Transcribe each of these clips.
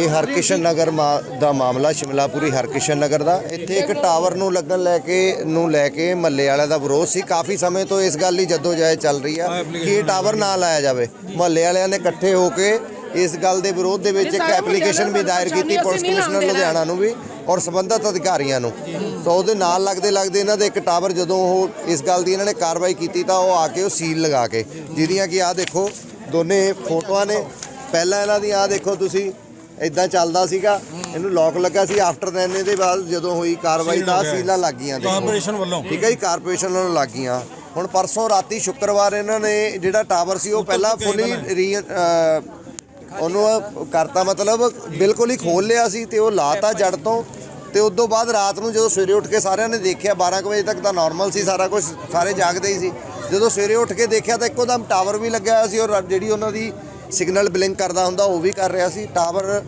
ਇਹ ਹਰਕਿਸ਼ਨ ਨਗਰ ਦਾ ਮਾਮਲਾ ਸ਼ਿਮਲਾਪੁਰੀ ਹਰਕਿਸ਼ਨ ਨਗਰ ਦਾ। ਇੱਥੇ ਇੱਕ ਟਾਵਰ ਨੂੰ ਲੱਗਣ ਲੈ ਕੇ ਨੂੰ ਲੈ ਕੇ ਮਹੱਲੇ ਵਾਲਿਆਂ ਦਾ ਵਿਰੋਧ ਸੀ। ਕਾਫੀ ਸਮੇਂ ਤੋਂ ਇਸ ਗੱਲ ਦੀ ਜਦੋਜਹਿਦ ਚੱਲ ਰਹੀ ਆ ਕਿ ਇਹ ਟਾਵਰ ਨਾ ਲਾਇਆ ਜਾਵੇ। ਮਹੱਲੇ ਵਾਲਿਆਂ ਨੇ ਇਕੱਠੇ ਹੋ ਕੇ ਇਸ ਗੱਲ ਦੇ ਵਿਰੋਧ ਦੇ ਵਿੱਚ ਇੱਕ ਐਪਲੀਕੇਸ਼ਨ ਵੀ ਦਾਇਰ ਕੀਤੀ ਪੁਲਿਸ ਕਮਿਸ਼ਨਰ ਲੁਧਿਆਣਾ ਨੂੰ ਵੀ ਔਰ ਸੰਬੰਧਿਤ ਅਧਿਕਾਰੀਆਂ ਨੂੰ। ਤਾਂ ਉਹਦੇ ਨਾਲ ਲੱਗਦੇ ਲੱਗਦੇ ਇਹਨਾਂ ਦੇ ਇੱਕ ਟਾਵਰ ਜਦੋਂ ਉਹ ਇਸ ਗੱਲ ਦੀ ਇਹਨਾਂ ਨੇ ਕਾਰਵਾਈ ਕੀਤੀ ਤਾਂ ਉਹ ਆ ਕੇ ਉਹ ਸੀਲ ਲਗਾ ਕੇ ਜਿਹਦੀਆਂ ਕਿ ਆਹ ਦੇਖੋ ਦੋਨੇ ਫੋਟੋਆਂ ਨੇ। ਪਹਿਲਾਂ ਇਹਨਾਂ ਦੀ ਆਹ ਦੇਖੋ ਤੁਸੀਂ ਇਦਾਂ ਚੱਲਦਾ ਸੀਗਾ। ਇਹਨੂੰ ਲੋਕ ਲੱਗਾ ਸੀ। ਆਫਟਰ ਦੈਨ ਇਹਦੇ ਬਾਅਦ ਜਦੋਂ ਹੋਈ ਕਾਰਵਾਈ ਤਾਂ ਸੀਲਾਂ ਲੱਗ ਗਈਆਂ ਦੇਖੋ। ਕਾਰਪੋਰੇਸ਼ਨ ਵੱਲੋਂ। ਠੀਕ ਹੈ ਜੀ ਕਾਰਪੋਰੇਸ਼ਨ ਨਾਲ ਲੱਗ ਗਈਆਂ ਹੁਣ ਪਰਸੋਂ ਰਾਤੀ ਸ਼ੁੱਕਰਵਾਰ ਇਹਨਾਂ ਨੇ ਜਿਹੜਾ ਟਾਵਰ ਸੀ ਉਹ ਪਹਿਲਾਂ ਫੁੱਲੀ ਰੀ ਅ, ਉਹਨੂੰ ਉਹ ਕਰਤਾ ਮਤਲਬ ਬਿਲਕੁਲ ਹੀ ਖੋਲ ਲਿਆ ਸੀ ਤੇ ਉਹ ਲਾਤਾ ਜੜ ਤੋਂ। ਤੇ ਉਸ ਤੋਂ ਬਾਅਦ ਰਾਤ ਨੂੰ ਜਦੋਂ ਸਵੇਰੇ ਉੱਠ ਕੇ ਸਾਰਿਆਂ ਨੇ ਦੇਖਿਆ 12 ਕੁ ਵਜੇ ਤੱਕ ਤਾਂ ਨਾਰਮਲ ਸੀ ਸਾਰਾ ਕੁਝ ਸਾਰੇ ਜਾਗਦੇ ਹੀ ਸੀ। ਜਦੋਂ ਸਵੇਰੇ ਉੱਠ ਕੇ ਦੇਖਿਆ ਤਾਂ ਇੱਕੋ ਦਮ ਟਾਵਰ ਵੀ ਲੱਗਿਆ ਹੋਇਆ ਸੀ ਔਰ ਜਿਹੜੀ ਉਹਨਾਂ ਦੀ ਸਿਗਨਲ ਬਲਿੰਕ ਕਰਦਾ ਹੁੰਦਾ, ਉਹ ਵੀ ਕਰ ਰਿਹਾ ਸੀ। ਟਾਵਰ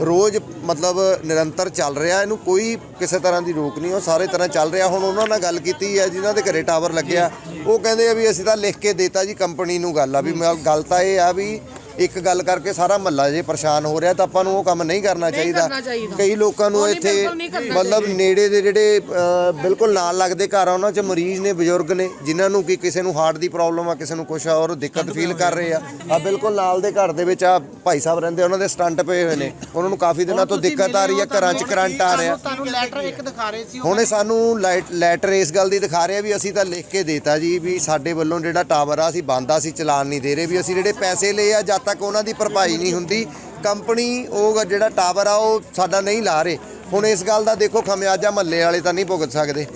ਰੋਜ਼ ਮਤਲਬ ਨਿਰੰਤਰ ਚੱਲ ਰਿਹਾ, ਇਹਨੂੰ ਕੋਈ ਕਿਸੇ ਤਰ੍ਹਾਂ ਦੀ ਰੋਕ ਨਹੀਂ, ਉਹ ਸਾਰੇ ਤਰ੍ਹਾਂ ਚੱਲ ਰਿਹਾ। ਹੁਣ ਉਹਨਾਂ ਨਾਲ ਗੱਲ ਕੀਤੀ ਹੈ, ਜਿਨ੍ਹਾਂ ਦੇ ਘਰੇ ਟਾਵਰ ਲੱਗਿਆ, ਉਹ ਕਹਿੰਦੇ ਆ ਵੀ ਅਸੀਂ ਤਾਂ ਲਿਖ ਕੇ ਦੇਤਾ ਜੀ, ਕੰਪਨੀ ਨੂੰ ਗੱਲ ਆ ਵੀ, ਮੈਂ ਗੱਲ ਤਾਂ ਇਹ ਆ ਵੀ ਇੱਕ ਗੱਲ ਕਰਕੇ ਸਾਰਾ ਮਹੱਲਾ ਜੇ ਪਰੇਸ਼ਾਨ ਹੋ ਰਿਹਾ ਤਾਂ ਆਪਾਂ ਨੂੰ ਉਹ ਕੰਮ ਨਹੀਂ ਕਰਨਾ ਚਾਹੀਦਾ। ਕਰਨਾ ਚਾਹੀਦਾ। ਕਈ ਲੋਕਾਂ ਨੂੰ ਇੱਥੇ ਬਿਲਕੁਲ ਨਹੀਂ ਕਰਨਾ ਮਤਲਬ ਨੇੜੇ ਦੇ ਜਿਹੜੇ ਅ, ਬਿਲਕੁਲ ਨਾਲ ਲੱਗਦੇ ਘਰ ਆ ਉਹਨਾਂ 'ਚ ਮਰੀਜ਼ ਨੇ ਬਜ਼ੁਰਗ ਨੇ ਜਿਨ੍ਹਾਂ ਨੂੰ ਕਿ ਕਿਸੇ ਨੂੰ ਹਾਰਟ ਦੀ ਪ੍ਰੋਬਲਮ ਆ ਕਿਸੇ ਨੂੰ ਕੁਛ ਆ ਔਰ ਦਿੱਕਤ ਫੀਲ ਕਰ ਰਹੇ ਆ। ਆ ਬਿਲਕੁਲ ਨਾਲ ਦੇ ਘਰ ਦੇ ਵਿੱਚ ਆ ਭਾਈ ਸਾਹਿਬ ਰਹਿੰਦੇ ਉਹਨਾਂ ਦੇ ਸਟੰਟ ਪਏ ਹੋਏ ਨੇ। ਉਹਨਾਂ ਨੂੰ ਕਾਫੀ ਦਿਨਾਂ ਤੋਂ ਦਿੱਕਤ ਆ ਰਹੀ ਆ ਘਰਾਂ 'ਚ ਕਰੰਟ ਆ ਰਿਹਾ। ਤੁਹਾਨੂੰ ਲੈਟਰ ਇੱਕ ਦਿਖਾ ਰਹੇ ਸੀ ਹੁਣ ਇਹ ਸਾਨੂੰ ਲਾਈਟ ਲੈਟਰ ਇਸ ਗੱਲ ਦੀ ਦਿਖਾ ਰਿਹਾ ਵੀ ਅਸੀਂ ਤਾਂ ਲਿਖ ਕੇ ਦੇਤਾ ਜੀ ਵੀ ਸਾਡੇ ਵੱਲੋਂ ਜਿਹੜਾ ਟਾਵਰ ਆ ਅਸੀਂ ਬੰਦ ਆ ਅਸੀਂ ਚਲਾਨ ਨਹੀਂ ਦੇ ਰਹੇ ਵੀ ਅਸੀਂ ਜਿਹੜੇ ਪੈਸੇ ਲਏ ਆ ਜਦ ਤੱਕ ਉਹਨਾਂ ਦੀ ਭਰਪਾਈ ਨਹੀਂ ਹੁੰਦੀ। ਕੰਪਨੀ ਉਹ ਜਿਹੜਾ ਟਾਵਰ ਆ ਉਹ ਸਾਡਾ ਨਹੀਂ ਲਾ ਰਹੇ। ਹੁਣ ਇਸ ਗੱਲ ਦਾ ਦੇਖੋ ਖਮਿਆਜਾ ਮਹੱਲੇ ਵਾਲੇ ਤਾਂ ਨਹੀਂ ਭੁਗਤ ਸਕਦੇ।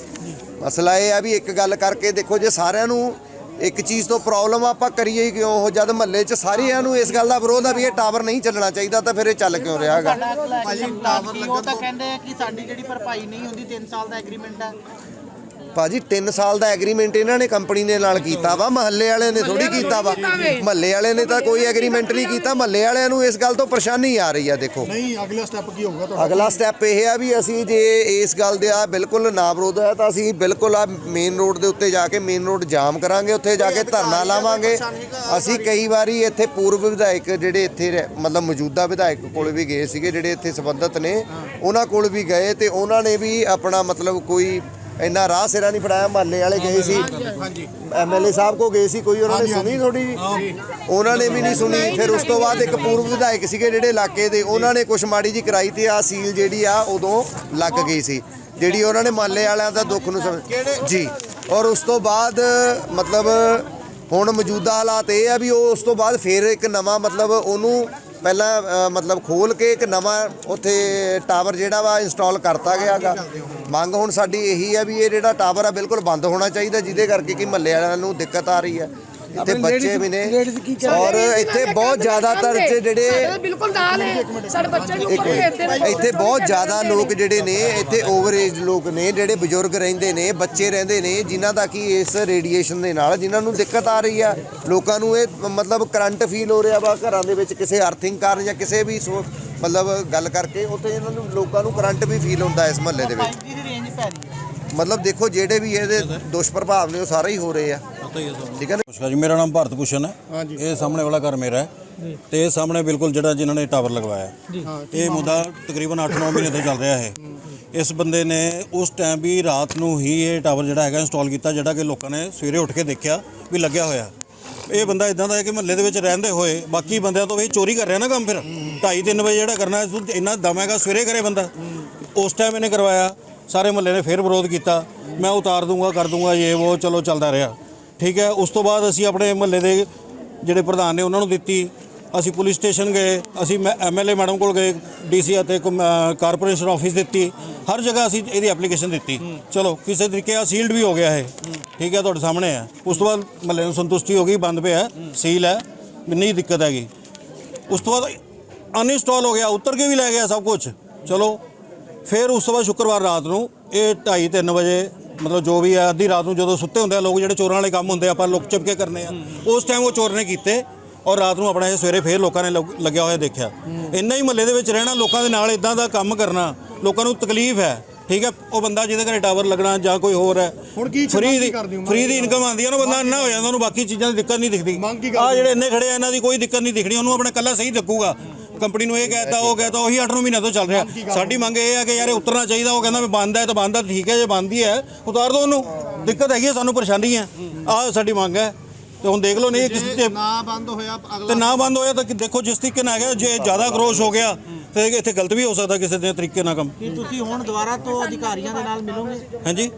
ਮਸਲਾ ਇਹ ਆ ਵੀ ਇੱਕ ਗੱਲ ਕਰਕੇ ਦੇਖੋ ਜੇ ਸਾਰਿਆਂ ਨੂੰ ਇੱਕ ਚੀਜ਼ ਤੋਂ ਪ੍ਰੋਬਲਮ ਆਪਾਂ ਕਰੀਏ ਹੀ ਕਿਉਂ? ਉਹ ਜਦ ਮਹੱਲੇ 'ਚ ਸਾਰਿਆਂ ਨੂੰ ਇਸ ਗੱਲ ਦਾ ਵਿਰੋਧ ਆ ਵੀ ਇਹ ਟਾਵਰ ਨਹੀਂ ਚੱਲਣਾ ਚਾਹੀਦਾ ਤਾਂ ਫਿਰ ਇਹ ਚੱਲ ਕਿਉਂ ਰਿਹਾ ਹੈਗਾ? ਭਾਜੀ ਟਾਵਰ ਲੱਗਣ ਉਹ ਤਾਂ ਕਹਿੰਦੇ ਆ ਕਿ ਸਾਡੀ ਜਿਹੜੀ ਭਰਪਾਈ ਨਹੀਂ ਹੁੰਦੀ 3 ਸਾਲ ਦਾ ਐਗਰੀਮੈਂਟ ਹੈ ਭਾਜੀ 3 ਸਾਲ ਦਾ ਐਗਰੀਮੈਂਟ ਇਹਨਾਂ ਨੇ ਕੰਪਨੀ ਦੇ ਨਾਲ ਕੀਤਾ ਵਾ ਮਹੱਲੇ ਵਾਲਿਆਂ ਨੇ ਥੋੜੀ ਕੀਤਾ ਵਾ। ਮਹੱਲੇ ਵਾਲਿਆਂ ਨੇ ਤਾਂ ਕੋਈ ਐਗਰੀਮੈਂਟ ਨਹੀਂ ਕੀਤਾ ਮਹੱਲੇ ਵਾਲਿਆਂ ਨੂੰ ਇਸ ਗੱਲ ਤੋਂ ਪਰੇਸ਼ਾਨੀ ਆ ਰਹੀ ਆ ਦੇਖੋ। ਨਹੀਂ ਅਗਲਾ ਸਟੈਪ ਕੀ ਹੋਊਗਾ ਤੁਹਾਡਾ? ਅਗਲਾ ਸਟੈਪ ਇਹ ਆ ਵੀ ਅਸੀਂ ਜੇ ਇਸ ਗੱਲ ਦੇ ਆ ਬਿਲਕੁਲ ਨਾ ਵਿਰੋਧ ਹੈ ਤਾਂ ਅਸੀਂ ਬਿਲਕੁਲ ਆ ਮੇਨ ਰੋਡ ਦੇ ਉੱਤੇ ਜਾ ਕੇ ਮੇਨ ਰੋਡ ਜਾਮ ਕਰਾਂਗੇ ਉੱਥੇ ਜਾ ਕੇ ਧਰਨਾ ਲਾਵਾਂਗੇ। ਅਸੀਂ ਕਈ ਵਾਰੀ ਇੱਥੇ ਪੂਰਵ ਵਿਧਾਇਕ ਜਿਹੜੇ ਇੱਥੇ ਮਤਲਬ ਮੌਜੂਦਾ ਵਿਧਾਇਕ ਕੋਲ ਵੀ ਗਏ ਸੀਗੇ ਜਿਹੜੇ ਇੱਥੇ ਸੰਬੰਧਤ ਨੇ ਉਹਨਾਂ ਕੋਲ ਵੀ ਗਏ ਤੇ ਉਹਨਾਂ ਨੇ ਵੀ ਆਪਣਾ ਮਤਲਬ ਕੋਈ ਇੰਨਾ ਰਾਹ ਸਿਰਾ ਨਹੀਂ ਫੜਾਇਆ ਮਹੱਲੇ ਵਾਲੇ ਗਏ ਸੀ। ਐਮਐਲਏ ਸਾਹਿਬ ਕੋ ਗਏ ਸੀ ਕੋਈ ਉਹਨਾਂ ਨੇ ਸੁਣੀ ਥੋੜੀ ਉਹਨਾਂ ਨੇ ਵੀ ਨਹੀਂ ਸੁਣੀ। ਫਿਰ ਉਸ ਤੋਂ ਬਾਅਦ ਇੱਕ ਪੂਰਵ ਵਿਧਾਇਕ ਸੀਗੇ ਜਿਹੜੇ ਇਲਾਕੇ ਦੇ ਉਹਨਾਂ ਨੇ ਕੁਛ ਮਾੜੀ ਜੀ ਕਰਾਈ ਤੇ ਆ ਸੀਲ ਜਿਹੜੀ ਆ ਉਦੋਂ ਲੱਗ ਗਈ ਸੀ। ਜਿਹੜੀ ਉਹਨਾਂ ਨੇ ਮਹੱਲੇ ਵਾਲਿਆਂ ਦਾ ਦੁੱਖ ਨੂੰ ਸਮਝ ਜੀ। ਔਰ ਉਸ ਤੋਂ ਬਾਅਦ ਮਤਲਬ ਹੁਣ ਮੌਜੂਦਾ ਹਾਲਾਤ ਇਹ ਆ ਵੀ ਉਹ ਉਸ ਤੋਂ ਬਾਅਦ ਫਿਰ ਇੱਕ ਨਵਾਂ ਮਤਲਬ ਉਹਨੂੰ ਪਹਿਲਾਂ ਮਤਲਬ ਖੋਲ ਕੇ ਇੱਕ ਨਵਾਂ ਉੱਥੇ ਟਾਵਰ ਜਿਹੜਾ ਵਾ ਇੰਸਟਾਲ ਕਰਤਾ ਗਿਆਗਾ ਮੰਗ ਹੁਣ ਸਾਡੀ ਇਹੀ ਹੈ ਵੀ ਇਹ ਜਿਹੜਾ ਟਾਵਰ ਆ ਬਿਲਕੁਲ ਬੰਦ ਹੋਣਾ ਚਾਹੀਦਾ, ਜਿਹਦੇ ਕਰਕੇ ਕਿ ਮਹੱਲੇ ਵਾਲਿਆਂ ਨੂੰ ਦਿੱਕਤ ਆ ਰਹੀ ਹੈ ਇੱਥੇ ਬੱਚੇ ਵੀ ਨੇ। ਔਰ ਇੱਥੇ ਬਹੁਤ ਜ਼ਿਆਦਾਤਰ ਜਿਹੜੇ ਬਿਲਕੁਲ ਨਾਲ ਹੈ। ਸਾਡੇ ਬੱਚੇ ਨੂੰ ਇੱਕ ਉੱਪਰ ਭੇਜਦੇ ਨੇ ਇੱਥੇ ਬਹੁਤ ਜ਼ਿਆਦਾ ਲੋਕ ਜਿਹੜੇ ਨੇ ਇੱਥੇ ਓਵਰ ਏਜ ਲੋਕ ਨੇ ਜਿਹੜੇ ਬਜ਼ੁਰਗ ਰਹਿੰਦੇ ਨੇ ਬੱਚੇ ਰਹਿੰਦੇ ਨੇ ਜਿਨ੍ਹਾਂ ਦਾ ਕਿ ਇਸ ਰੇਡੀਏਸ਼ਨ ਦੇ ਨਾਲ ਜਿਨ੍ਹਾਂ ਨੂੰ ਦਿੱਕਤ ਆ ਰਹੀ ਆ। ਲੋਕਾਂ ਨੂੰ ਇਹ ਮਤਲਬ ਕਰੰਟ ਫੀਲ ਹੋ ਰਿਹਾ ਵਾ ਘਰਾਂ ਦੇ ਵਿੱਚ ਕਿਸੇ ਅਰਥਿੰਗ ਕਾਰਨ ਜਾਂ ਕਿਸੇ ਵੀ ਸੋ- ਮਤਲਬ ਗੱਲ ਕਰਕੇ ਉੱਥੇ ਇਹਨਾਂ ਨੂੰ ਲੋਕਾਂ ਨੂੰ ਕਰੰਟ ਵੀ ਫੀਲ ਹੁੰਦਾ ਇਸ ਮਹੱਲੇ ਦੇ ਵਿੱਚ। 5G ਦੀ ਰੇਂਜ ਪੈ ਰਹੀ ਹੈ। ਮਤਲਬ ਦੇਖੋ ਜਿਹੜੇ ਵੀ ਇਹਦੇ ਦੁਸ਼ਪ੍ਰਭਾਵ ਨੇ ਉਹ ਸਾਰੇ ਹੀ ਹੋ ਰਹੇ ਆ। ਠੀਕ ਹੈ ਨਾ ਨਮਸਕਾਰ ਜੀ ਮੇਰਾ ਨਾਮ ਭਾਰਤ ਭੂਸ਼ਣ ਹੈ। ਇਹ ਸਾਹਮਣੇ ਵਾਲਾ ਘਰ ਮੇਰਾ ਹੈ। ਤੇ ਇਹ ਸਾਹਮਣੇ ਬਿਲਕੁਲ ਜਿਹੜਾ ਜਿਨ੍ਹਾਂ ਨੇ ਟਾਵਰ ਲਗਵਾਇਆ ਹੈ। ਇਹ ਮੁੱਦਾ ਤਕਰੀਬਨ 8-9 ਮਹੀਨੇ ਤੋਂ ਚੱਲ ਰਿਹਾ ਹੈ। ਇਸ ਬੰਦੇ ਨੇ ਉਸ ਟਾਈਮ ਵੀ ਰਾਤ ਨੂੰ ਹੀ ਇਹ ਟਾਵਰ ਜਿਹੜਾ ਹੈਗਾ ਇੰਸਟਾਲ ਕੀਤਾ ਜਿਹੜਾ ਕਿ ਲੋਕਾਂ ਨੇ ਸਵੇਰੇ ਉੱਠ ਕੇ ਦੇਖਿਆ ਵੀ ਲੱਗਿਆ ਹੋਇਆ। ਇਹ ਬੰਦਾ ਇਦਾਂ ਦਾ ਹੈ ਕਿ ਮਹੱਲੇ ਦੇ ਵਿੱਚ ਰਹਿੰਦੇ ਹੋਏ ਬਾਕੀ ਬੰਦਿਆਂ ਤੋਂ ਵੀ ਚੋਰੀ ਕਰ ਰਿਹਾ ਨਾ ਕੰਮ ਫਿਰ। 2:30 ਵਜੇ ਜਿਹੜਾ ਕਰਨਾ ਇੰਨਾ ਦਮ ਹੈਗਾ ਸਵੇਰੇ ਕਰੇ ਬੰਦਾ। ਉਸ ਟਾਈਮ ਇਹਨੇ ਕਰਵਾਇਆ ਸਾਰੇ ਮਹੱਲੇ ਨੇ ਫਿਰ ਵਿਰੋਧ ਕੀਤਾ। ਮੈਂ ਉਤਾਰ ਦੂੰਗਾ ਕਰ ਦੂੰਗਾ ਇਹ ਉਹ ਚਲੋ ਚੱਲਦਾ ਰਿਹਾ। ਠੀਕ ਹੈ, ਉਸ ਤੋਂ ਬਾਅਦ ਅਸੀਂ ਆਪਣੇ ਮਹੱਲੇ ਦੇ ਜਿਹੜੇ ਪ੍ਰਧਾਨ ਨੇ ਉਹਨਾਂ ਨੂੰ ਦਿੱਤੀ। ਅਸੀਂ ਪੁਲਿਸ ਸਟੇਸ਼ਨ ਗਏ, ਅਸੀਂ ਐਮਐਲਏ ਮੈਡਮ ਕੋਲ ਗਏ ਡੀਸੀ ਅਤੇ ਕਾਰਪੋਰੇਸ਼ਨ ਆਫਿਸ ਦਿੱਤੀ। ਹਰ ਜਗ੍ਹਾ ਅਸੀਂ ਇਹਦੀ ਐਪਲੀਕੇਸ਼ਨ ਦਿੱਤੀ। ਚਲੋ, ਕਿਸੇ ਤਰੀਕੇ ਆ ਸੀਲਡ ਵੀ ਹੋ ਗਿਆ ਹੈ ਠੀਕ ਹੈ, ਤੁਹਾਡੇ ਸਾਹਮਣੇ ਹੈ। ਉਸ ਤੋਂ ਬਾਅਦ ਮਹੱਲੇ ਨੂੰ ਸੰਤੁਸ਼ਟੀ ਹੋ ਗਈ, ਬੰਦ ਪਿਆ ਸੀਲ ਹੈ ਵੀ ਨਹੀਂ ਦਿੱਕਤ ਹੈਗੀ। ਉਸ ਤੋਂ ਬਾਅਦ ਅਨਇੰਸਟਾਲ ਹੋ ਗਿਆ, ਉਤਰ ਕੇ ਵੀ ਲੈ ਗਿਆ ਸਭ ਕੁਝ ਚਲੋ, ਫਿਰ ਉਸ ਤੋਂ ਬਾਅਦ ਸ਼ੁੱਕਰਵਾਰ ਰਾਤ ਨੂੰ ਇਹ 2:30 3 ਵਜੇ ਮਤਲਬ ਜੋ ਵੀ ਹੈ ਅੱਧੀ ਰਾਤ ਨੂੰ ਜਦੋਂ ਸੁੱਤੇ ਹੁੰਦੇ ਆ ਲੋਕ ਜਿਹੜੇ ਚੋਰਾਂ ਵਾਲੇ ਕੰਮ ਹੁੰਦੇ ਆ ਆਪਾਂ ਲੁੱਕ ਚੁੱਪ ਕੇ ਕਰਨੇ ਆ। ਉਸ ਟਾਈਮ ਉਹ ਚੋਰ ਨੇ ਕੀਤੇ ਔਰ ਰਾਤ ਨੂੰ ਆਪਣਾ ਇਹ ਸਵੇਰੇ ਫੇਰ ਲੋਕਾਂ ਨੇ ਲੱਗਿਆ ਹੋਇਆ ਦੇਖਿਆ। ਇੰਨਾ ਹੀ ਮਹੱਲੇ ਦੇ ਵਿੱਚ ਰਹਿਣਾ ਲੋਕਾਂ ਦੇ ਨਾਲ ਇਦਾਂ ਦਾ ਕੰਮ ਕਰਨਾ ਲੋਕਾਂ ਨੂੰ ਤਕਲੀਫ ਹੈ ਠੀਕ ਹੈ? ਉਹ ਬੰਦਾ ਜਿਹਦੇ ਘਰੇ ਟਾਵਰ ਲੱਗਣਾ ਜਾਂ ਕੋਈ ਹੋਰ ਹੈ ਹੁਣ ਕੀ ਫ੍ਰੀ ਦੀ? ਫ੍ਰੀ ਦੀ ਇਨਕਮ ਆਉਂਦੀ ਹੈ ਨਾ ਬੰਦਾ ਇੰਨਾ ਹੋ ਜਾਂਦਾ ਉਹਨੂੰ ਬਾਕੀ ਚੀਜ਼ਾਂ ਦੀ ਦਿੱਕਤ ਨਹੀਂ ਦਿਖਦੀ। ਮੰਗ ਕੀ ਆ ਜਿਹੜੇ ਇੰਨੇ ਖੜੇ ਆ ਇਹਨਾਂ ਦੀ ਕੋਈ ਦਿੱਕਤ ਨਹੀਂ ਦਿਖਣੀ ਉਹਨੂੰ ਆਪਣਾ ਕੱਲਾ ਸਹੀ ਲੱਗੂਗਾ। ਕੰਪਨੀ ਨੂੰ ਇਹ ਕਹਿਤਾ ਉਹ ਕਹਿਤਾ ਉਹੀ 8-9 ਮਹੀਨਿਆਂ ਤੋਂ ਚੱਲ ਰਿਹਾ। ਸਾਡੀ ਮੰਗ ਇਹ ਹੈ ਕਿ ਯਾਰ ਇਹ ਉਤਰਨਾ ਚਾਹੀਦਾ ਉਹ ਕਹਿੰਦਾ ਵੀ ਬੰਦ ਹੈ ਤਾਂ ਬੰਦ ਹੈ ਠੀਕ ਹੈ ਜੇ ਬੰਦ ਹੀ ਉਤਾਰ ਦਿਓ ਉਹਨੂੰ। ਦਿੱਕਤ ਹੈਗੀ ਹੈ ਸਾਨੂੰ ਪਰੇਸ਼ਾਨੀ ਹੈ। ਆਹ ਸਾਡੀ ਮੰਗ ਹੈ। ਤੇ ਹੁਣ ਦੇਖ ਲਓ ਨਹੀਂ ਕਿਸੇ ਤੇ ਨਾ ਬੰਦ ਹੋਇਆ ਅਗਲਾ ਤੇ ਨਾ ਬੰਦ ਹੋਇਆ ਤਾਂ ਦੇਖੋ ਜਿਸ ਤਰੀਕੇ ਨਾਲ ਹੈਗਾ ਜੇ ਜ਼ਿਆਦਾ ਗਰੋਸ਼ ਹੋ ਗਿਆ ਤੇ ਇੱਥੇ ਗਲਤ ਵੀ ਹੋ ਸਕਦਾ ਕਿਸੇ ਦੇ ਤਰੀਕੇ ਨਾਲ ਕੰਮ। ਕੀ ਤੁਸੀਂ ਹੁਣ ਦੁਬਾਰਾ ਤੋਂ ਅਧਿਕਾਰੀਆਂ ਦੇ ਨਾਲ ਮਿਲੋਗੇ? ਹਾਂਜੀ।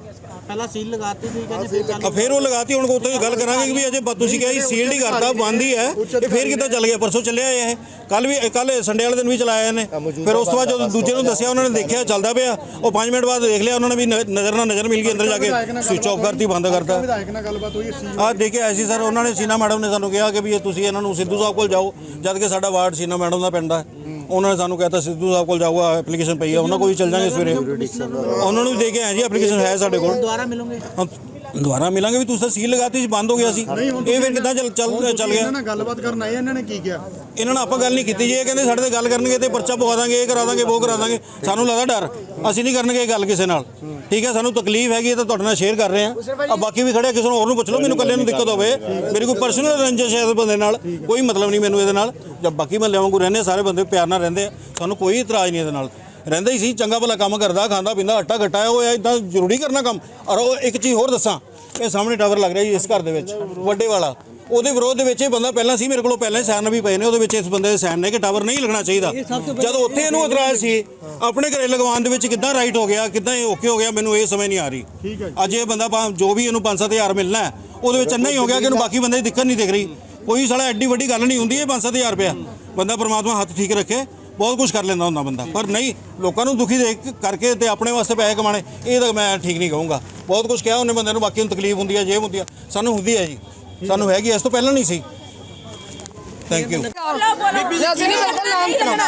ਪਹਿਲਾਂ ਸੀਲ ਲਗਾਤੀ ਸੀ ਕਹਿੰਦੇ ਫਿਰ ਚੱਲ ਫਿਰ ਉਹ ਲਗਾਤੀ ਹੁਣ ਉੱਥੇ ਗੱਲ ਕਰਾਂਗੇ ਕਿ ਵੀ ਅਜੇ ਬ- ਤੁਸੀਂ ਕਿਹਾ ਸੀ ਸੀਲਡ ਹੀ ਕਰਤਾ ਬੰਦ ਹੀ ਹੈ ਇਹ ਫਿਰ ਕਿੱਦਾਂ ਚੱਲ ਗਿਆ? ਪਰਸੋਂ ਚੱਲਿਆ ਇਹ। ਕੱਲ ਵੀ ਕੱਲ ਸੰਡੇ ਵਾਲੇ ਦਿਨ ਵੀ ਚਲਾਇਆ ਇਹਨੇ। ਫਿਰ ਉਸ ਤੋਂ ਬਾਅਦ ਜਦੋਂ ਦੂਜੇ ਨੂੰ ਦੱਸਿਆ ਉਹਨਾਂ ਨੇ ਦੇਖਿਆ ਚੱਲਦਾ ਪਿਆ। ਉਹ 5 ਮਿੰਟ ਬਾਅਦ ਦੇਖ ਲਿਆ ਉਹਨਾਂ ਨੇ ਵੀ ਨ- ਨਜ਼ਰ ਨਾਲ ਨਜ਼ਰ ਮਿਲ ਗਈ ਅੰਦਰ ਜਾ ਕੇ। ਸਵਿਚ ਆਫ ਕਰਤੀ ਬੰਦ ਕਰਤਾ। ਵਿਧਾਇਕ ਨਾਲ ਗੱਲਬਾਤ ਹੋਈ ਸੀ ਆ ਦੇਖੇ ਆਏ ਸੀ ਸਰ ਉਹਨਾਂ ਨੇ ਸੀਨਾ ਮੈਡਮ ਨੇ ਸਾਨੂੰ ਕਿਹਾ ਕਿ ਵੀ ਇਹ ਤੁਸੀਂ ਇਹਨਾਂ ਨੂੰ ਸਿੱਧੂ ਸਾਹਿਬ ਕੋਲ ਜਾਓ ਜਦ ਕਿ ਸਾਡਾ ਵਾਰਡ ਸੀਨਾ ਮੈਡਮ ਦਾ ਪਿੰਡ ਹੈ ਉਹਨਾਂ ਨੇ ਸਾਨੂੰ ਕਹਿਤਾ ਸਿੱਧੂ ਸਾਹਿਬ ਕੋਲ ਜਾਓ ਐਪਲੀਕੇਸ਼ਨ ਪਈ ਹੈ ਉਹਨਾਂ ਕੋਲ ਵੀ ਚੱਲ ਜਾਾਂਗੇ ਸਵੇਰੇ। ਉਹਨਾਂ ਨੂੰ ਦੇ ਕੇ ਆਏ ਜੀ ਐਪਲੀਕੇਸ਼ਨ ਹੈ ਸਾਡੇ ਕੋਲ। ਦੁਬਾਰਾ ਮਿਲੋਗੇ? ਦੁਬਾਰਾ ਮਿਲਾਂਗੇ ਵੀ ਤੁਸੀਂ ਤਾਂ ਸੀਲ ਲਗਾਤੀ ਸੀ ਬੰਦ ਹੋ ਗਿਆ ਸੀ। ਇਹ ਫਿਰ ਕਿੱਦਾਂ ਚੱਲ ਚੱਲ ਚੱਲ ਗਿਆ? ਇਹਨਾਂ ਨਾਲ ਗੱਲਬਾਤ ਕਰਨ ਆਏ ਇਹਨਾਂ ਨੇ ਕੀ ਕਿਹਾ? ਇਹਨਾਂ ਨਾਲ ਆਪਾਂ ਗੱਲ ਨਹੀਂ ਕੀਤੀ ਜੀ ਇਹ ਕਹਿੰਦੇ ਸਾਡੇ ਤੇ ਗੱਲ ਕਰਨਗੇ ਤੇ ਪਰਚਾ ਪਵਾ ਦਾਂਗੇ ਇਹ ਕਰਾ ਦਾਂਗੇ ਉਹ ਕਰਾ ਦਾਂਗੇ। ਸਾਨੂੰ ਲੱਗਦਾ ਡਰ। ਅਸੀਂ ਨਹੀਂ ਕਰਨਗੇ ਇਹ ਗੱਲ ਕਿਸੇ ਨਾਲ। ਠੀਕ ਹੈ ਸਾਨੂੰ ਤਕਲੀਫ ਹੈਗੀ ਹੈ ਤਾਂ ਤੁਹਾਡੇ ਨਾਲ ਸ਼ੇਅਰ ਕਰ ਰਹੇ ਹਾਂ। ਆ ਬਾਕੀ ਵੀ ਖੜੇ ਆ, ਕਿਸੇ ਨੂੰ ਹੋਰ ਨੂੰ ਪੁੱਛ ਲਓ ਮੈਨੂੰ ਇਕੱਲੇ ਨੂੰ ਦਿੱਕਤ ਹੋਵੇ। ਮੇਰੀ ਕੋਈ ਪਰਸਨਲ ਰੰਜਿਸ਼ ਹੈ ਇਸ ਬੰਦੇ ਨਾਲ ਕੋਈ ਮਤਲਬ ਨਹੀਂ ਮੈਨੂੰ ਇਹਦੇ ਨਾਲ। ਜਦ ਬਾਕੀ ਮਹੱਲੇ ਵਾਂਗੂ ਰਹਿੰਦੇ ਆ, ਸਾਰੇ ਬੰਦੇ ਪਿਆਰ ਨਾਲ ਰਹਿੰਦੇ ਆ। ਸਾਨੂੰ ਕੋਈ ਇਤਰਾਜ਼ ਨਹੀਂ ਇਹਦੇ ਨਾਲ। ਰਹਿੰਦਾ ਹੀ ਸੀ ਚੰਗਾ ਭਲਾ ਕੰਮ ਕਰਦਾ ਖਾਂਦਾ ਪੀਂਦਾ ਆਟਾ ਘਟਾਇਆ ਹੋਇਆ ਇਦਾਂ ਜ਼ਰੂਰੀ ਕਰਨਾ ਕੰਮ। ਔਰ ਉਹ ਇੱਕ ਚੀਜ਼ ਹੋਰ ਦੱਸਾਂ ਇਹ ਸਾਹਮਣੇ ਟਾਵਰ ਲੱਗ ਰਿਹਾ ਜੀ ਇਸ ਘਰ ਦੇ ਵਿੱਚ ਵੱਡੇ ਵਾਲਾ। ਉਹਦੇ ਵਿਰੋਧ ਦੇ ਵਿੱਚ ਇਹ ਬੰਦਾ ਪਹਿਲਾਂ ਸੀ ਮੇਰੇ ਕੋਲੋਂ ਪਹਿਲਾਂ ਹੀ ਸਾਈਨ ਵੀ ਪਏ ਨੇ ਉਹਦੇ ਵਿੱਚ ਇਸ ਬੰਦੇ ਦੇ ਸਾਈਨ ਨੇ ਕਿ ਟਾਵਰ ਨਹੀਂ ਲੱਗਣਾ ਚਾਹੀਦਾ। ਜਦ ਉੱਥੇ ਇਹਨੂੰ ਇਤਰਾਜ਼ ਸੀ ਆਪਣੇ ਘਰੇ ਲਗਵਾਉਣ ਦੇ ਵਿੱਚ ਕਿੱਦਾਂ ਰਾਈਟ ਹੋ ਗਿਆ ਕਿੱਦਾਂ ਇਹ ਓਕੇ ਹੋ ਗਿਆ ਮੈਨੂੰ ਇਹ ਸਮਝ ਨਹੀਂ ਆ ਰਹੀ। ਅੱਜ ਇਹ ਬੰਦਾ ਜੋ ਵੀ ਇਹਨੂੰ 5-7000 ਮਿਲਣਾ ਹੈ, ਉਹਦੇ ਵਿੱਚ ਇੰਨਾ ਹੀ ਹੋ ਗਿਆ ਕਿ ਇਹਨੂੰ ਬਾਕੀ ਬੰਦੇ ਦੀ ਦਿੱਕਤ ਨਹੀਂ ਦਿਖ ਰਹੀ। ਕੋਈ ਸਾਲਾ ਐਡੀ ਵੱਡੀ ਗੱਲ ਨਹੀਂ ਹੁੰਦੀ ਇਹ 5-7000 ਰੁਪਇਆ। ਬੰਦਾ ਪਰਮਾਤਮਾ ਹੱਥ ਠੀਕ ਰੱਖੇ ਬਹੁਤ ਕੁਝ ਕਰ ਲੈਂਦਾ ਹੁੰਦਾ ਬੰਦਾ। ਪਰ ਨਹੀਂ, ਲੋਕਾਂ ਨੂੰ ਦੁਖੀ ਦੇਖ ਕਰਕੇ ਤੇ ਆਪਣੇ ਵਾਸਤੇ ਪੈਸੇ ਕਮਾਣੇ ਇਹ ਤਾਂ ਮੈਂ ਠੀਕ ਨਹੀਂ ਕਹੂੰਗਾ। ਬਹੁਤ ਕੁਝ ਕਿਹਾ ਉਹਨੇ ਬੰਦੇ ਨੂੰ ਬਾਕੀ ਨੂੰ ਤਕਲੀਫ ਹੁੰਦੀ ਹੈ ਜੇ ਹੁੰਦੀ ਹੈ ਸਾਨੂੰ ਹੁੰਦੀ ਹੈ ਜੀ। ਸਾਨੂੰ ਹੈਗੀ ਇਸ ਤੋਂ ਪਹਿਲਾਂ ਨਹੀਂ ਸੀ। ਥੈਂਕ ਯੂ ਅਸੀਂ ਨਹੀਂ ਬਿਲਕੁਲ ਨਾਮ ਕਰਾਉਣਾ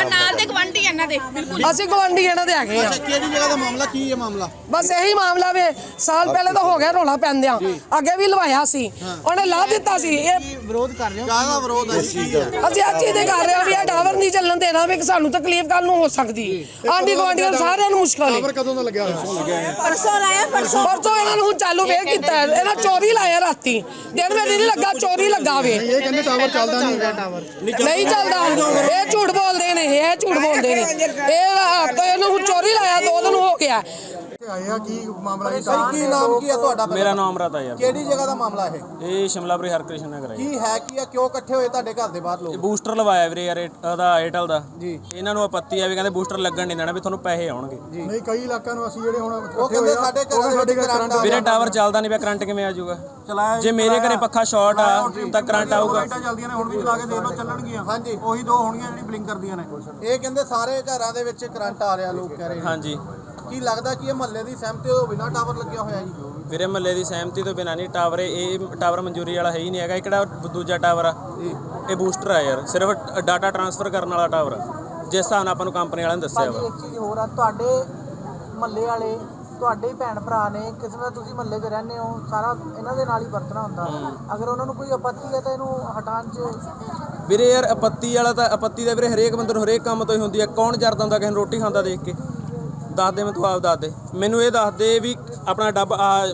ਆ ਨਾਲ ਦੇ ਗਵੰਡੀ ਇਹਨਾਂ ਦੇ ਬਿਲਕੁਲ ਅਸੀਂ ਗਵਾਂਢੀ ਇਹਨਾਂ ਦੇ ਹੈਗੇ ਆ। ਕਿਹੜੀ ਜਗ੍ਹਾ ਦਾ ਮਾਮਲਾ ਕੀ ਹੈ ਮਾਮਲਾ? ਬਸ ਇਹੀ ਮਾਮਲਾ ਵੇ ਸਾਲ ਪਹਿਲੇ ਤਾਂ ਹੋ ਗਿਆ ਰੋਲਾ ਪੈਂਦਿਆਂ ਅੱਗੇ ਵੀ ਲਵਾਇਆ ਸੀ। ਉਹਨੇ ਲਾ ਦਿੱਤਾ ਸੀ। ਇਹ ਕੀ ਵਿਰੋਧ ਕਰ ਰਹੇ ਹੋ? ਕਾਹਦਾ ਵਿਰੋਧ ਹੈ ਕੀ ਹੈ ਅਸੀਂ ਆ ਚੀਜ਼ ਦੇ ਕਰ ਰਹੇ ਹਾਂ ਵੀ ਇਹ ਟਾਵਰ ਨਹੀਂ ਚੱਲਣ ਦੇਣਾ ਵੀ ਸਾਨੂੰ ਤਕਲੀਫ ਕੱਲ ਨੂੰ ਹੋ ਸਕਦੀ। ਆਂਢੀ ਗੁਆਂਢੀਆਂ ਸਾਰਿਆਂ ਨੂੰ ਮੁਸ਼ਕਲ ਹੈ ਖਬਰ ਕਦੋਂ ਦਾ ਲੱਗਿਆ ਹੋਇਆ? ਪਰਸੋਂ ਲਾਇਆ ਪਰਸੋਂ। ਪਰਸੋਂ ਇਹਨਾਂ ਨੂੰ ਹੁਣ ਚਾਲੂ ਵੇਖ ਕੀਤਾ। ਹੈ। ਇਹਨਾਂ ਚੋਰੀ ਲਾਇਆ ਰਾਤੀ। ਦਿਨ ਵੇਲੇ ਨਹੀਂ ਲੱਗਾ ਚੋਰੀ ਲੱਗਾ ਵੇ। ਇਹ ਕਹਿੰਦੇ ਟਾਵਰ ਚੱਲਦਾ ਨਹੀਂ। ਨਹੀਂ ਚੱਲਦਾ। ਇਹ ਝੂਠ ਬੋਲਦੇ ਨੇ ਇਹ ਝੂਠ ਬੋਲਦੇ ਨੇ। ਇਹ ਤੋਂ ਇਹਨੂੰ ਚੋਰੀ ਲਾਇਆ ਦੋ ਦਿਨ ਹੋ ਗਿਆ। ਆਏ ਆ ਕੀ ਮਾਮਲਾ ਹੈ ਕੀ ਨਾਮ ਕੀ ਹੈ ਤੁਹਾਡਾ? ਮੇਰਾ ਨਾਮ ਅਮਰਤ ਆ ਯਾਰ। ਕਿਹੜੀ ਜਗ੍ਹਾ ਦਾ ਮਾਮਲਾ ਹੈ ਇਹ ਸ਼ਿਮਲਾਪੁਰੀ ਹਰਕ੍ਰਿਸ਼ਨ ਨਗਰ ਹੈ ਕੀ ਹੈ ਕੀ ਹੈ ਕਿਉਂ ਇਕੱਠੇ ਹੋਏ ਤੁਹਾਡੇ ਘਰ ਦੇ ਬਾਹਰ ਇਹ ਲੋਕ ਬੂਸਟਰ ਲਵਾਇਆ ਵੀਰੇ ਯਾਰ ਇਹ- ਉਹਦਾ ਏਅਰਟੈਲ ਦਾ। ਜੀ। ਇਹਨਾਂ ਨੂੰ ਆਪੱਤੀ ਆ ਵੀ ਕਹਿੰਦੇ ਬੂਸਟਰ ਲੱਗਣ ਨਹੀਂ ਦੇਣਾ ਵੀ ਤੁਹਾਨੂੰ ਪੈਸੇ ਆਉਣਗੇ। ਨਹੀਂ ਕਈ ਇਲਾਕਿਆਂ ਨੂੰ ਅਸੀਂ ਜਿਹੜੇ ਹੁਣ ਉਹ ਇਕੱਠੇ ਕਹਿੰਦੇ ਹੋਏ ਆ, ਸਾਡੇ ਘਰਾਂ ਸਾਡੇ ਦੇ ਘਰ ਵਿੱਚ ਕਰੰਟ ਵੀਰੇ ਟਾਵਰ ਚੱਲਦਾ ਨਹੀਂ ਪਿਆ ਕਰੰਟ ਕਿਵੇਂ ਆ ਜਾਊਗਾ? ਜੇ ਮੇਰੇ ਘਰੇ ਪੱਖਾ ਸ਼ਾਰਟ ਆ ਤਾਂ ਕਰੰਟ ਆਊਗਾ। ਚੱਲਦੀਆਂ ਨੇ ਹੁਣ ਵੀ ਚਲਾ ਕੇ ਦੇਖ ਲਓ ਚੱਲਣਗੀਆਂ। ਹਾਂਜੀ। ਉਹੀ ਦੋ ਹੋਣਗੀਆਂ ਜਿਹੜੀ ਬਲਿੰਕ ਕਰਦੀਆਂ ਨੇ। ਇਹ ਕਹਿੰਦੇ ਸਾਰੇ ਘਰਾਂ ਦੇ ਵਿੱਚ ਕਰੰਟ ਆ ਰਿਹਾ ਲੋਕ ਕਹਿ ਰਹੇ ਨੇ। ਹਾਂਜੀ। ਕੀ ਲੱਗਦਾ ਕਿ ਇਹ ਮਹੱਲੇ ਦੀ ਸਹਿਮਤੀ ਤੋਂ ਬਿਨਾਂ ਟਾਵਰ ਲੱਗਿਆ ਹੋਇਆ ਜੀ? ਵੀਰੇ ਮੱਲੇ ਦੀ ਸਹਿਮਤੀ ਤੋਂ ਬਿਨਾਂ ਨਹੀਂ ਟਾਵਰ ਇਹ ਇਹ ਟਾਵਰ ਮਨਜ਼ੂਰੀ ਵਾਲਾ ਹੈ ਹੀ ਨਹੀਂ ਹੈਗਾ। ਇਹ ਕਿਹੜਾ ਦੂਜਾ ਟਾਵਰ ਆ ਇਹ ਬੂਸਟਰ ਆ ਯਾਰ। ਸਿਰਫ ਡਾਟਾ ਟਰਾਂਸਫਰ ਕਰਨ ਵਾਲਾ ਟਾਵਰ ਆ। ਜਿਸ ਹਿਸਾਬ ਨਾਲ ਆਪਾਂ ਨੂੰ ਕੰਪਨੀ ਵਾਲਿਆਂ ਨੇ ਦੱਸਿਆ ਵਾ। ਇੱਕ ਚੀਜ਼ ਹੋਰ ਆ ਤੁਹਾਡੇ ਮਹੱਲੇ ਵਾਲੇ ਤੁਹਾਡੇ ਹੀ ਭੈਣ ਭਰਾ ਨੇ ਕਿਸੇ ਦਾ ਤੁਸੀਂ ਮਹੱਲੇ 'ਚ ਰਹਿੰਦੇ ਹੋ ਸਾਰਾ ਇਹਨਾਂ ਦੇ ਨਾਲ ਹੀ ਵਰਤਣਾ ਹੁੰਦਾ। ਅਗਰ ਉਹਨਾਂ ਨੂੰ ਕੋਈ ਆਪੱਤੀ ਹੈ ਤਾਂ ਇਹਨੂੰ ਹਟਾਉਣ 'ਚ ਵੀਰੇ ਯਾਰ ਆਪੱਤੀ ਵਾਲਾ ਤਾਂ ਆਪੱਤੀ ਦਾ ਵੀਰੇ ਹਰੇਕ ਬੰਦੇ ਨੂੰ ਹਰੇਕ ਕੰਮ ਤੋਂ ਹੀ ਹੁੰਦੀ ਹੈ ਕੌਣ ਜਰਦਾ ਹੁੰਦਾ ਕਿਸੇ ਨੂੰ ਰੋਟੀ ਖਾਂਦਾ ਦੇਖ ਕੇ? ਦੱਸ ਦੇ, ਮੈਂ ਤੂੰ ਆਪ ਦੱਸ ਦੇ। ਮੈਨੂੰ ਇਹ ਦੱਸ ਦੇ ਵੀ ਆਪਣਾ ਡੱਬ, ਆ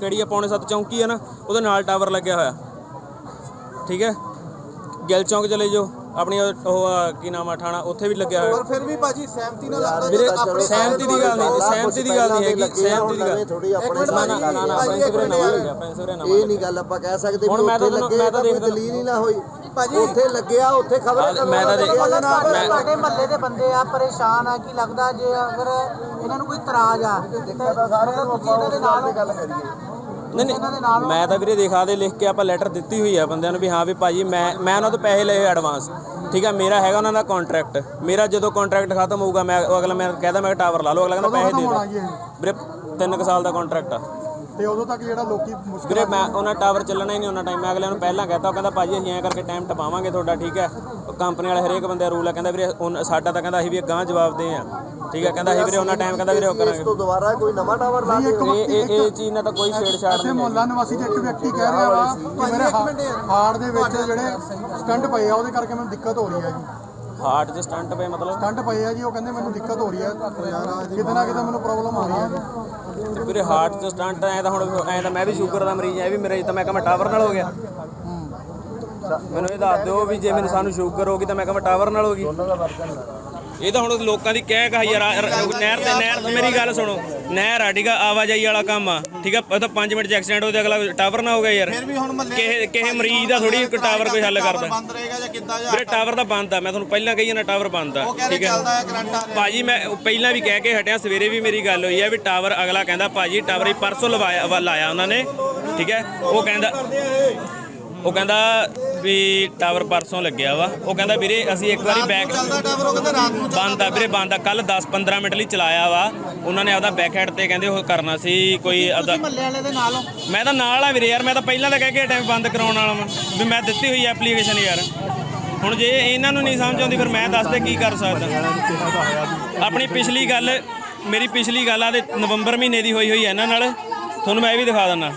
ਕਿਹੜੀ ਆ, ਪੌਣੇ ਸੱਤ ਚੌਂਕੀ ਆ ਨਾ, ਉਹਦੇ ਨਾਲ ਟਾਵਰ ਲੱਗਿਆ ਹੋਇਆ। ਠੀਕ ਹੈ? ਗਿੱਲ ਚੌਂਕ ਚਲੇ ਜਾਓ। ਆਪਣੀ ਉਹ ਉਹ ਆ, ਕੀ ਨਾਮ ਆ ਠਾਣਾ ਉੱਥੇ ਵੀ ਲੱਗਿਆ ਹੋਇਆ। ਪਰ ਫਿਰ ਵੀ ਭਾਜੀ ਸਹਿਮਤੀ ਨਾਲ ਲੱਗਦਾ ਵੀਰੇ ਜੇ ਆਪਣੇ ਸਹਿਮਤੀ ਦੀ ਗੱਲ ਨਹੀਂ ਸਹਿਮਤੀ ਦੀ ਗੱਲ ਨਹੀਂ ਹੈਗੀ ਸਹਿਮਤੀ ਦੀ ਗੱਲ। ਥੋੜੀ ਇੱਕ ਮਿੰਟ ਭਾਜੀ ਨਾ ਨਾ ਨਾ ਭਾਜੀ ਪ੍ਰਿੰਸ ਇੱਕ ਵੀਰੇ ਮਿੰਟ ਨਵਾਂ। ਲੱਗਿਆ ਇਹ ਨਹੀਂ ਗੱਲ ਆਪਾਂ ਕਹਿ ਸਕਦੇ ਹੁਣ ਵੀ ਮੈਂ ਉੱਥੇ ਤਾਂ ਲੱਗੇ ਕੋਈ ਦਲੀਲ ਹੀ ਨਾ ਹੋਈ। ਭਾਜੀ ਉੱਥੇ ਲੱਗਿਆ ਉੱਥੇ ਖਬਰ ਮੈਂ ਤਾਂ ਦੇਖ- ਮਤਲਬ ਤੁਹਾਡੇ ਮੈਂ- ਤੁਹਾਡੇ ਮਹੱਲੇ ਦੇ ਬੰਦੇ ਆ ਪਰੇਸ਼ਾਨ ਆ ਕੀ ਲੱਗਦਾ ਜੇ ਅਗਰ ਇਹਨਾਂ ਨੂੰ ਕੋਈ ਇਤਰਾਜ਼ ਆ ਤੇ ਤੁਸੀਂ ਇਹਨਾਂ ਦੇ ਨਾਲ ਗੱਲ ਕਰੀਏ। ਨਹੀਂ ਨਹੀਂ ਮੈਂ ਤਾਂ ਵੀਰੇ ਦਿਖਾ ਦੇ ਲਿਖ ਕੇ ਆਪਾਂ ਲੈਟਰ ਦਿੱਤੀ ਹੋਈ ਆ ਬੰਦਿਆਂ ਨੂੰ ਵੀ ਹਾਂ ਵੀ ਭਾਜੀ ਮੈਂ ਮੈਂ ਉਹਨਾਂ ਤੋਂ ਪੈਸੇ ਲਏ ਐਡਵਾਂਸ ਠੀਕ ਆ ਮੇਰਾ ਹੈਗਾ ਉਹਨਾਂ ਦਾ ਕੰਟਰੈਕਟ ਮੇਰਾ ਜਦੋਂ ਕੰਟਰੈਕਟ ਖਤਮ ਹੋਊਗਾ ਮੈਂ ਉਹ ਅਗਲਾ ਮੈਂ ਕਹਿੰਦਾ ਮੈਂ ਟਾਵਰ ਲਾ ਲਓ ਅਗਲਾ ਕਹਿੰਦਾ ਪੈਸੇ ਦੇ ਦਿਓ? ਵੀਰੇ 3 ਸਾਲ ਦਾ ਕੰਟਰੈਕਟ ਆ। ਤੇ ਉਦੋਂ ਤੱਕ ਜਿਹੜਾ ਲੋਕੀ ਮੁਸ਼ਕਲ ਵੀਰੇ ਮੈਂ ਉਹਨਾਂ ਟਾਵਰ ਚੱਲਣਾ ਹੀ ਨਹੀਂ ਉਹਨਾਂ ਟਾਈਮ ਮੈਂ ਅਗਲਿਆਂ ਨੂੰ ਪਹਿਲਾਂ ਕਹਿਤਾ ਉਹ ਕਹਿੰਦਾ ਭਾਜੀ ਅਸੀਂ ਐਂ ਕਰਕੇ ਟਾਈਮ ਟਪਾਵਾਂਗੇ ਤੁਹਾਡਾ ਠੀਕ ਹੈ? ਕੰਪਨੀ ਵਾਲੇ ਹਰੇਕ ਬੰਦੇ ਦਾ ਰੂਲ ਹੈ ਕਹਿੰਦਾ ਵੀਰੇ ਸਾਡਾ ਤਾਂ ਕਹਿੰਦਾ ਅਸੀਂ ਵੀ ਅਗਾਂਹ ਜਵਾਬ ਦੇ ਆ। ਠੀਕ ਹੈ ਕਹਿੰਦਾ ਅਸੀਂ ਵੀਰੇ ਉਹਨਾਂ ਟਾਈਮ ਕਹਿੰਦਾ ਵੀਰੇ ਉਹ ਕਰਾਂਗੇ। ਤੋਂ ਦੁਬਾਰਾ ਕੋਈ ਨਵਾਂ ਟਾਵਰ ਲਾ ਦੇ ਇਹ ਇਹ ਇਹ ਚੀਜ਼ ਨਾਲ ਤਾਂ ਕੋਈ ਛੇੜਛਾੜ ਇੱਥੇ ਨਹੀਂ ਮੁਹੱਲਾ ਨਿਵਾਸੀ ਤੇ ਇੱਕ ਵਿਅਕਤੀ ਕਹਿ ਰਿਹਾ ਵਾ ਕਿ ਮੇਰੇ ਹਾਰਟ ਦੇ ਵਿੱਚ ਜਿਹੜੇ ਸਟੰਟ ਪਏ ਆ ਉਹਦੇ ਕਰਕੇ ਮੈਨੂੰ ਦਿੱਕਤ ਹੋ ਰਹੀ ਹੈ ਜੀ। ਹਾਰਟ 'ਚ ਸਟੰਟ ਪਏ ਮਤਲਬ? ਸਟੰਟ ਪਏ ਆ ਜੀ ਉਹ ਕਹਿੰਦੇ ਮੈਨੂੰ ਦਿੱਕਤ ਹੋ ਰਹੀ ਹੈ। ਕਿਤੇ ਨਾ ਕਿਤੇ ਮੈਨੂੰ ਪ੍ਰੋਬਲਮ ਹੋ ਰਹੀ ਹੈ ਵੀਰੇ ਹਾਰਟ 'ਚ ਸਟੰਟ ਐ ਤਾਂ ਹੁਣ ਐ ਤਾਂ ਮੈਂ ਵੀ ਸ਼ੂਗਰ ਦਾ ਮਰੀਜ਼ ਐ ਇਹ ਵੀ ਮੇਰੇ ਤਾਂ ਮੈਂ ਕਹਾਂ ਟਾਵਰ ਨਾਲ ਹੋ ਗਿਆ। ਮੈਨੂੰ ਇਹ ਦੱਸ ਦਿਓ ਵੀ ਜੇ ਮੈਨੂੰ ਸਾਨੂੰ ਸ਼ੂਗਰ ਹੋ ਗਈ ਤਾਂ ਮੈਂ ਕਹਾਂ ਟਾਵਰ ਨਾਲ ਹੋ ਗਈ। ਇਹ ਤਾਂ ਹੁਣ ਲੋਕਾਂ ਦੀ ਕਹਿ ਕਹਾ ਯਾਰ ਆ- ਨਹਿਰ ਤੇ ਨਹਿਰ ਮੇਰੀ ਗੱਲ ਸੁਣੋ। ਨਹਿਰ ਆ ਠੀਕ ਆ ਆਵਾਜਾਈ ਵਾਲਾ ਕੰਮ ਆ ਠੀਕ ਆ ਤਾਂ 5 ਮਿੰਟ ਚ ਐਕਸੀਡੈਂਟ ਹੋ ਤੇ ਅਗਲਾ ਟਾਵਰ ਨਾ ਹੋ ਗਿਆ ਯਾਰ। ਕਿਸੇ ਕਿਸੇ ਮਰੀਜ਼ ਦਾ ਥੋੜੀ ਟਾਵਰ ਕੋਈ ਹੱਲ ਕਰਦਾ। ਬੰਦ ਰਹੇਗਾ ਜਾਂ ਕਿੱਦਾਂ ਜਾਂ ਵੀਰੇ ਟਾਵਰ ਤਾਂ ਬੰਦ ਆ ਮੈਂ ਤੁਹਾਨੂੰ ਪਹਿਲਾਂ ਕਹੀ ਨਾ ਟਾਵਰ ਬੰਦ ਆ ਠੀਕ ਹੈ ਆ ਭਾਜੀ ਮੈਂ ਪਹਿਲਾਂ ਵੀ ਕਹਿ ਕੇ ਹਟਿਆ ਸਵੇਰੇ ਵੀ ਮੇਰੀ ਗੱਲ ਹੋਈ ਹੈ ਵੀ ਟਾਵਰ ਅਗਲਾ ਕਹਿੰਦਾ ਭਾਜੀ ਟਾਵਰ ਹੀ ਪਰਸੋਂ ਲਵਾਇਆ ਲਾਇਆ ਉਹਨਾਂ ਨੇ ਠੀਕ ਹੈ ਉਹ ਕਹਿੰਦਾ ਉਹ ਕਹਿੰਦਾ ਵੀ ਟਾਵਰ ਪਰਸੋਂ ਲੱਗਿਆ ਵਾ। ਉਹ ਕਹਿੰਦਾ ਵੀਰੇ ਅਸੀਂ ਇੱਕ ਵਾਰੀ ਬੈਕ ਚੱਲਦਾ ਟਾਵਰ ਉਹ ਕਹਿੰਦੇ ਰਾਤ ਨੂੰ ਬੰਦ ਆ ਵੀਰੇ ਬੰਦ ਆ। ਕੱਲ 10 15 ਮਿੰਟ ਲਈ ਚਲਾਇਆ ਵਾ। ਉਹਨਾਂ ਨੇ ਆਪਦਾ ਬੈਕ ਹੈਡ ਤੇ ਕਹਿੰਦੇ ਉਹ ਕਰਨਾ ਸੀ ਕੋਈ ਆਪਦਾ ਮੱਲੇ ਵਾਲੇ ਦੇ ਨਾਲ ਮੈਂ ਤਾਂ ਨਾਲ ਆ ਵੀਰੇ ਯਾਰ ਮੈਂ ਤਾਂ ਪਹਿਲਾਂ ਤਾਂ ਕਹਿ ਕੇ ਟਾਈਮ ਬੰਦ ਕਰਾਉਣ ਵਾਲਾ ਵਾਂ। ਵੀ ਮੈਂ ਦਿੱਤੀ ਹੋਈ ਐਪਲੀਕੇਸ਼ਨ ਯਾਰ। ਹੁਣ ਜੇ ਇਹਨਾਂ ਨੂੰ ਨਹੀਂ ਸਮਝ ਆਉਂਦੀ ਫਿਰ ਮੈਂ ਦੱਸ ਦੇ ਕੀ ਕਰ ਸਕਦਾ? ਆਪਣੀ ਪਿਛਲੀ ਗੱਲ ਮੇਰੀ ਪਿਛਲੀ ਗੱਲ ਆ ਦੇ ਨਵੰਬਰ ਮਹੀਨੇ ਦੀ ਹੋਈ ਹੋਈ ਹੈ ਇਹਨਾਂ ਨਾਲ। ਤੁਹਾਨੂੰ ਮੈਂ ਇਹ ਵੀ ਦਿਖਾ ਦਿੰਦਾ।